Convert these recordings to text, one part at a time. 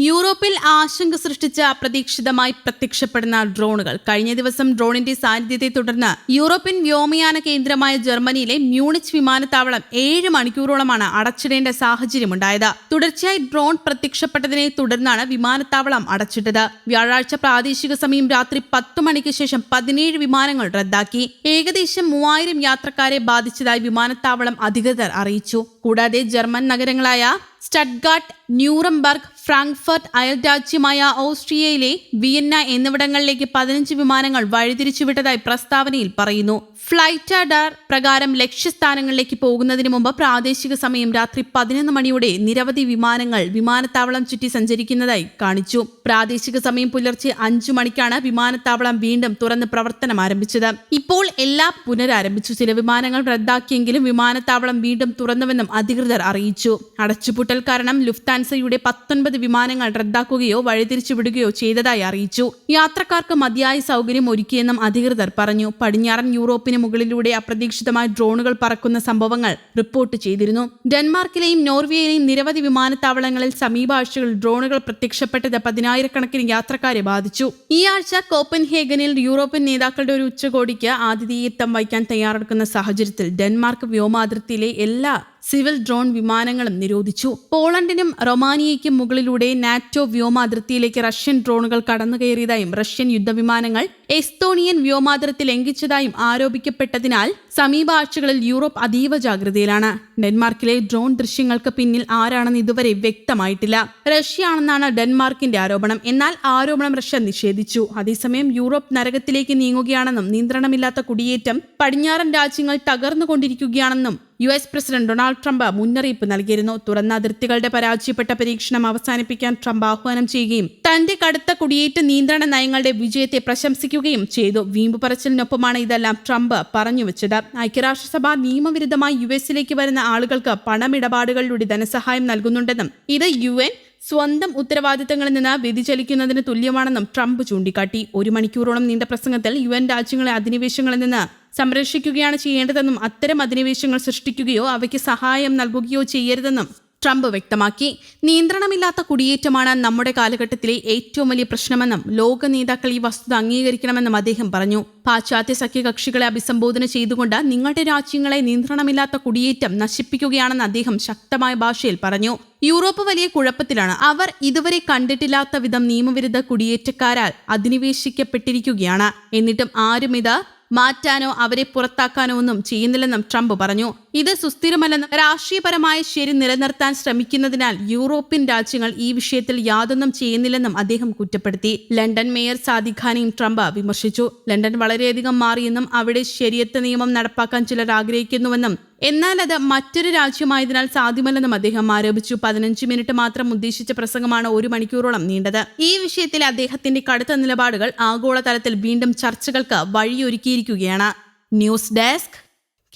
യൂറോപ്പിൽ ആശങ്ക സൃഷ്ടിച്ച അപ്രതീക്ഷിതമായി പ്രത്യക്ഷപ്പെടുന്ന ഡ്രോണുകൾ. കഴിഞ്ഞ ദിവസം ഡ്രോണിന്റെ സാന്നിധ്യത്തെ തുടർന്ന് യൂറോപ്യൻ വ്യോമയാന കേന്ദ്രമായ ജർമ്മനിയിലെ മ്യൂണിച്ച് വിമാനത്താവളം ഏഴ് മണിക്കൂറോളമാണ് അടച്ചിടേണ്ട സാഹചര്യമുണ്ടായത്. തുടർച്ചയായി ഡ്രോൺ പ്രത്യക്ഷപ്പെട്ടതിനെ തുടർന്നാണ് വിമാനത്താവളം അടച്ചിട്ടത്. വ്യാഴാഴ്ച പ്രാദേശിക സമയം രാത്രി പത്തു മണിക്ക് ശേഷം പതിനേഴ് വിമാനങ്ങൾ റദ്ദാക്കി. ഏകദേശം മൂവായിരം യാത്രക്കാരെ ബാധിച്ചതായി വിമാനത്താവളം അധികൃതർ അറിയിച്ചു. കൂടാതെ ജർമ്മൻ നഗരങ്ങളായ സ്റ്റഡ്ഗാട്ട് ന്യൂറംബർഗ് ഫ്രാങ്ക്ഫർട്ട് അയൽരാജ്യമായ ഓസ്ട്രിയയിലെ വിയന്ന എന്നിവിടങ്ങളിലേക്ക് പതിനഞ്ച് വിമാനങ്ങൾ വഴിതിരിച്ചുവിട്ടതായി പ്രസ്താവനയിൽ പറയുന്നു. ഫ്ലൈറ്റ് ഡാർ പ്രകാരം ലക്ഷ്യസ്ഥാനങ്ങളിലേക്ക് പോകുന്നതിന് മുമ്പ് പ്രാദേശിക സമയം രാത്രി പതിനൊന്ന് മണിയോടെ നിരവധി വിമാനങ്ങൾ വിമാനത്താവളം ചുറ്റി സഞ്ചരിക്കുന്നതായി കാണിച്ചു. പ്രാദേശിക സമയം പുലർച്ചെ അഞ്ചു മണിക്കാണ് വിമാനത്താവളം വീണ്ടും തുറന്ന് പ്രവർത്തനം ആരംഭിച്ചത്. ഇപ്പോൾ എല്ലാം പുനരാരംഭിച്ചു. ചില വിമാനങ്ങൾ റദ്ദാക്കിയെങ്കിലും വിമാനത്താവളം വീണ്ടും തുറന്നുവെന്നും അധികൃതർ അറിയിച്ചു. അടച്ചുപൂട്ടൽ കാരണം ലുഫ്താൻസയുടെ പത്തൊൻപത് വിമാനങ്ങൾ റദ്ദാക്കുകയോ വഴിതിരിച്ചുവിടുകയോ ചെയ്തതായി അറിയിച്ചു. യാത്രക്കാർക്ക് മതിയായ സൗകര്യം ഒരുക്കിയെന്നും അധികൃതർ പറഞ്ഞു. പടിഞ്ഞാറൻ യൂറോപ്പിന് മുകളിലൂടെ അപ്രതീക്ഷിതമായി ഡ്രോണുകൾ പറക്കുന്ന സംഭവങ്ങൾ റിപ്പോർട്ട് ചെയ്തിരുന്നു. ഡെൻമാർക്കിലെയും നോർവേയിലെയും നിരവധി വിമാനത്താവളങ്ങളിൽ സമീപ ആഴ്ചകളിൽ ഡ്രോണുകൾ പ്രത്യക്ഷപ്പെട്ടത് പതിനായിരക്കണക്കിന് യാത്രക്കാരെ ബാധിച്ചു. ഈ ആഴ്ച കോപ്പൻഹേഗനിൽ യൂറോപ്യൻ നേതാക്കളുടെ ഒരു ഉച്ചകോടിക്ക് ആതിഥേയത്വം വഹിക്കാൻ തയ്യാറെടുക്കുന്ന സാഹചര്യത്തിൽ ഡെൻമാർക്ക് വ്യോമാതിർത്തിയിലെ എല്ലാ സിവിൽ ഡ്രോൺ വിമാനങ്ങളും നിരോധിച്ചു. പോളണ്ടിനും റൊമാനിയയ്ക്കും മുകളിലൂടെ നാറ്റോ വ്യോമാതിർത്തിയിലേക്ക് റഷ്യൻ ഡ്രോണുകൾ കടന്നുകയറിയതായും റഷ്യൻ യുദ്ധവിമാനങ്ങൾ എസ്തോണിയൻ വ്യോമാതിർത്തി ലംഘിച്ചതായും ആരോപിക്കപ്പെട്ടതിനാൽ സമീപ ആഴ്ചകളിൽ യൂറോപ്പ് അതീവ ജാഗ്രതയിലാണ്. ഡെൻമാർക്കിലെ ഡ്രോൺ ദൃശ്യങ്ങൾക്ക് പിന്നിൽ ആരാണെന്ന് ഇതുവരെ വ്യക്തമായിട്ടില്ല. റഷ്യ ആണെന്നാണ് ഡെൻമാർക്കിന്റെ ആരോപണം. എന്നാൽ ആരോപണം റഷ്യ നിഷേധിച്ചു. അതേസമയം യൂറോപ്പ് നരകത്തിലേക്ക് നീങ്ങുകയാണെന്നും നിയന്ത്രണമില്ലാത്ത കുടിയേറ്റം പടിഞ്ഞാറൻ രാജ്യങ്ങൾ തകർന്നുകൊണ്ടിരിക്കുകയാണെന്നും U S president Donald Trump മുന്നറിയിപ്പ് നൽകിയിരുന്നു. തുറന്ന അതിർത്തികളുടെ പരാജയപ്പെട്ട പരീക്ഷണം അവസാനിപ്പിക്കാൻ ട്രംപ് ആഹ്വാനം ചെയ്യുകയും തന്റെ കടുത്ത കുടിയേറ്റ നിയന്ത്രണ നയങ്ങളുടെ വിജയത്തെ പ്രശംസിക്കുകയും ചെയ്തു. വീമ്പ് പറച്ചിലിനൊപ്പമാണ് ഇതെല്ലാം ട്രംപ് പറഞ്ഞു വെച്ചത് ഐക്യരാഷ്ട്രസഭ നിയമവിരുദ്ധമായി യു എസിലേക്ക് വരുന്ന ആളുകൾക്ക് പണമിടപാടുകളിലൂടെ ധനസഹായം നൽകുന്നുണ്ടെന്നും ഇത് യു എൻ സ്വന്തം ഉത്തരവാദിത്തങ്ങളിൽ നിന്ന് വ്യതിചലിക്കുന്നതിന് തുല്യമാണെന്നും ട്രംപ് ചൂണ്ടിക്കാട്ടി. ഒരു മണിക്കൂറോളം നീണ്ട പ്രസംഗത്തിൽ യു എൻ രാജ്യങ്ങളെ അധിനിവേശങ്ങളിൽ നിന്ന് സംരക്ഷിക്കുകയാണ് ചെയ്യേണ്ടതെന്നും അത്തരം അധിനിവേശങ്ങൾ സൃഷ്ടിക്കുകയോ അവയ്ക്ക് സഹായം നൽകുകയോ ചെയ്യരുതെന്നും ട്രംപ് വ്യക്തമാക്കി. നിയന്ത്രണമില്ലാത്ത കുടിയേറ്റമാണ് നമ്മുടെ കാലഘട്ടത്തിലെ ഏറ്റവും വലിയ പ്രശ്നമെന്നും ലോക നേതാക്കൾ ഈ വസ്തുത അംഗീകരിക്കണമെന്നും അദ്ദേഹം പറഞ്ഞു. പാശ്ചാത്യ സഖ്യകക്ഷികളെ അഭിസംബോധന ചെയ്തുകൊണ്ട് നിങ്ങളുടെ രാജ്യങ്ങളെ നിയന്ത്രണമില്ലാത്ത കുടിയേറ്റം നശിപ്പിക്കുകയാണെന്ന് അദ്ദേഹം ശക്തമായ ഭാഷയിൽ പറഞ്ഞു. യൂറോപ്പ് വലിയ കുഴപ്പത്തിലാണ്. അവർ ഇതുവരെ കണ്ടിട്ടില്ലാത്ത വിധം നിയമവിരുദ്ധ കുടിയേറ്റക്കാരാൽ അധിനിവേശിക്കപ്പെട്ടിരിക്കുകയാണ്. എന്നിട്ടും ആരും ഇത് മാറ്റാനോ അവരെ പുറത്താക്കാനോ ഒന്നും ചെയ്യുന്നില്ലെന്നും ട്രംപ് പറഞ്ഞു. ഇത് സുസ്ഥിരമല്ലെന്നും രാഷ്ട്രീയപരമായ ശരി നിലനിർത്താൻ ശ്രമിക്കുന്നതിനാൽ യൂറോപ്യൻ രാജ്യങ്ങൾ ഈ വിഷയത്തിൽ യാതൊന്നും ചെയ്യുന്നില്ലെന്നും അദ്ദേഹം കുറ്റപ്പെടുത്തി. ലണ്ടൻ മേയർ സാദിഖാനെയും ട്രംപ് വിമർശിച്ചു. ലണ്ടൻ വളരെയധികം മാറിയെന്നും അവിടെ ശരിയത്ത് നിയമം നടപ്പാക്കാൻ ചിലർ ആഗ്രഹിക്കുന്നുവെന്നും എന്നാൽ അത് മറ്റൊരു രാജ്യമായതിനാൽ സാധ്യമല്ലെന്നും അദ്ദേഹം ആരോപിച്ചു. പതിനഞ്ച് മിനിറ്റ് മാത്രം ഉദ്ദേശിച്ച പ്രസംഗമാണ് ഒരു മണിക്കൂറോളം നീണ്ടത്. ഈ വിഷയത്തിൽ അദ്ദേഹത്തിന്റെ കടുത്ത നിലപാടുകൾ ആഗോളതലത്തിൽ വീണ്ടും ചർച്ചകൾക്ക് വഴിയൊരുക്കിയിരിക്കുകയാണ്. News desk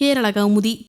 Kerala Kaumudi.